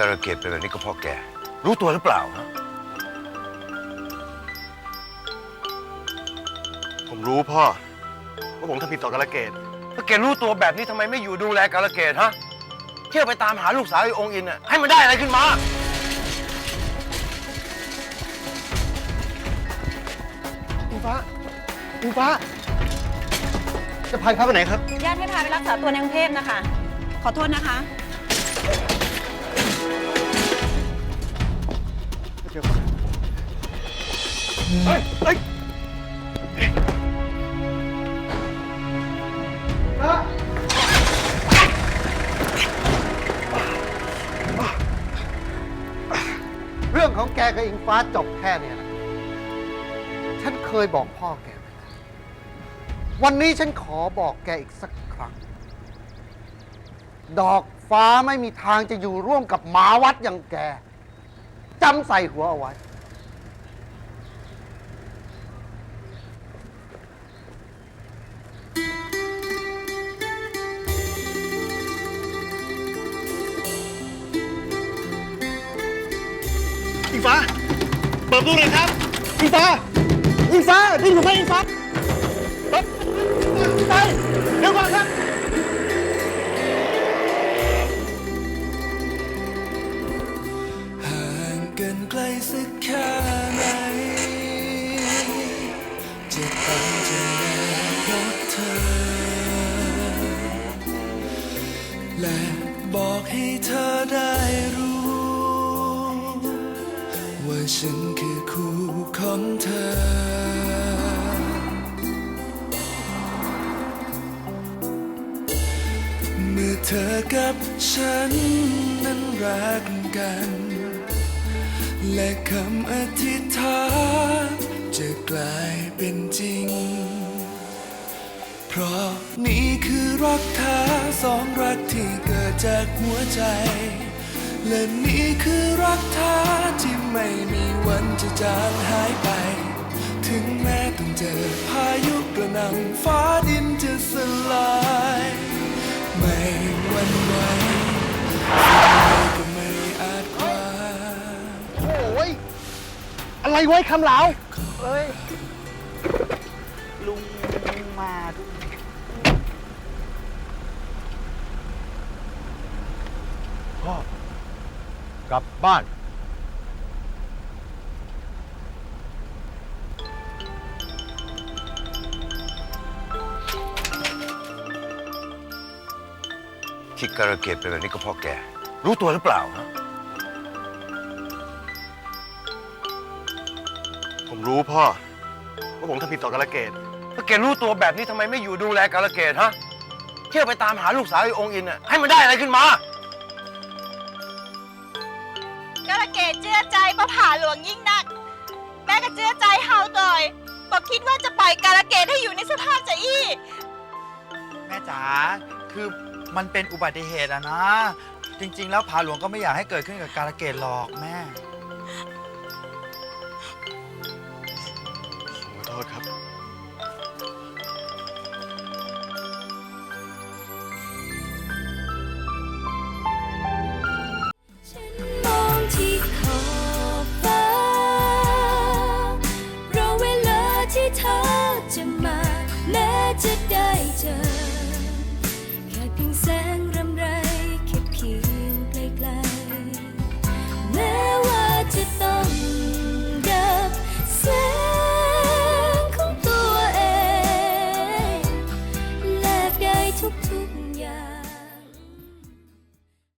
การะเกดเป็นแบบนี้ก็เพราะแก รู้ตัวหรือเปล่าฮะผมรู้พ่อ ว่าผมทำผิดต่อกาลเกตถ้าแกรู้ตัวแบบนี้ทำไมไม่อยู่ดูแลการะเกดฮะ เที่ยวไปตามหาลูกสาวไอ้องค์อินน่ะให้มันได้อะไรขึ้นมา อิงฟ้า อิงฟ้า จะพาเขาไปไหนครับ ญาติให้พาไปรักษาตัวในกรุงเทพนะคะ ขอโทษนะคะ เดี๋ยวก่อนเฮ้ยเฮ้ยเรื่องของแกกับอิงฟ้าจบแค่เนี้ยนะฉันเคยบอกพ่อแกไว้แล้ววันนี้ฉันขอบอกแกอีกสักครั้ง ดอกฟ้าไม่มีทางจะอยู่ร่วมกับหมาวัดอย่างแก จำใส่หัวเอาไว้ อิงฟ้า เปิดประตูเลยครับ อิงฟ้า อิงฟ้าได้ยินไหมอิงฟ้าเปิดไปเดี๋ยวก่อนครับ มันไกลสักแค่ไหนจะต้องเจอพบเธอ และบอกให้เธอได้รู้ ว่าฉันคือคู่ของเธอเมื่อเธอกับฉันนั้นรักกัน และคำอธิษฐานจะกลายเป็นจริง เพราะนี่คือรักแท้สองรักที่เกิดจากหัวใจ และนี่คือรักแท้ที่ไม่มีวันจะจางหายไป ถึงแม้ต้องเจอพายุกระหน่ำฟ้า อะไรไว้คำเหลาเอ้ย ลุงมาดูพ่อกลับบ้าน ที่การะเกดเป็นแบบนี้ก็เพราะแก รู้ตัวหรือเปล่าฮะ ผมรู้พ่อ ว่าผมทำผิดต่อกาลเกตถ้าแกรู้ตัวแบบนี้ทำไมไม่อยู่ดูแลการะเกดฮะ เที่ยวไปตามหาลูกสาวไอ้องค์อินน่ะให้มันได้อะไรขึ้นมา กระเกดเจื้อใจพระผาหลวงยิ่งนัก แม่ก็เจื้อใจเฮาดอยบอกคิดว่าจะปล่อยกระเกดให้อยู่ในสภาพจะอี้ แม่จ๋าคือมันเป็นอุบัติเหตุอะนะ จริง ๆ แล้วผาหลวงก็ไม่อยากให้เกิดขึ้นกับการะเกดหรอกแม่ จะมาแม้จะได้เจอ